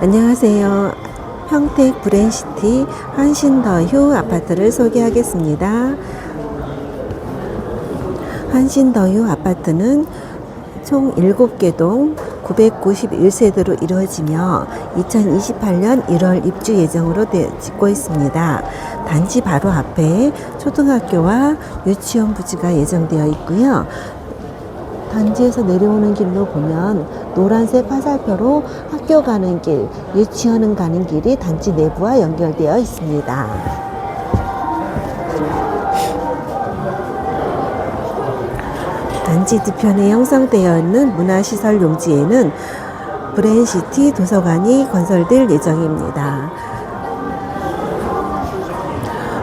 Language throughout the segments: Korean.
안녕하세요. 평택 브랜시티 한신더휴 아파트를 소개하겠습니다. 한신더휴 아파트는 총 7개 동 991세대로 이루어지며 2028년 1월 입주 예정으로 되- 짓고 있습니다. 단지 바로 앞에 초등학교와 유치원 부지가 예정되어 있고요. 단지에서 내려오는 길로 보면 노란색 화살표로 학교 가는 길, 유치원 가는 길이 단지 내부와 연결되어 있습니다. 단지 뒤편에 형성되어 있는 문화시설 용지에는 브랜시티 도서관이 건설될 예정입니다.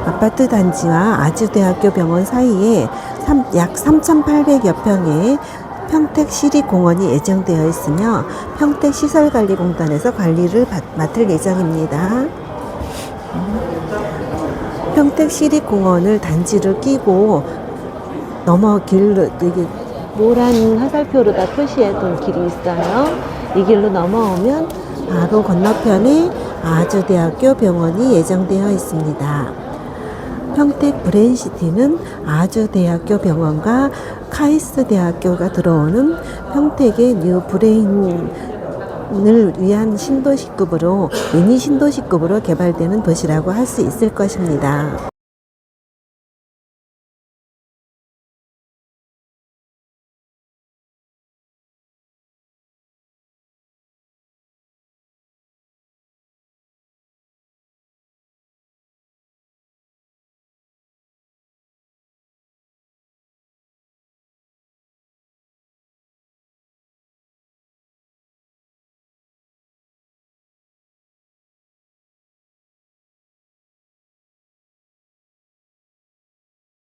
아파트 단지와 아주대학교 병원 사이에 삼- 약 3,800여 평의 평택시립공원이 예정되어 있으며 평택시설관리공단에서 관리를 받- 맡을 예정입니다. 평택시립공원을 단지를 끼고 넘어 길로 이게 노란 화살표로 다 표시해둔 길이 있어요. 이 길로 넘어오면 바로 건너편에 아주대학교 병원이 예정되어 있습니다. 평택 브랜시티는 아주대학교 병원과 카이스트 대학교가 들어오는 평택의 뉴 브레인 을 위한 신도시급으로 미니 신도시급으로 개발되는 도시라고 할 수 있을 것입니다.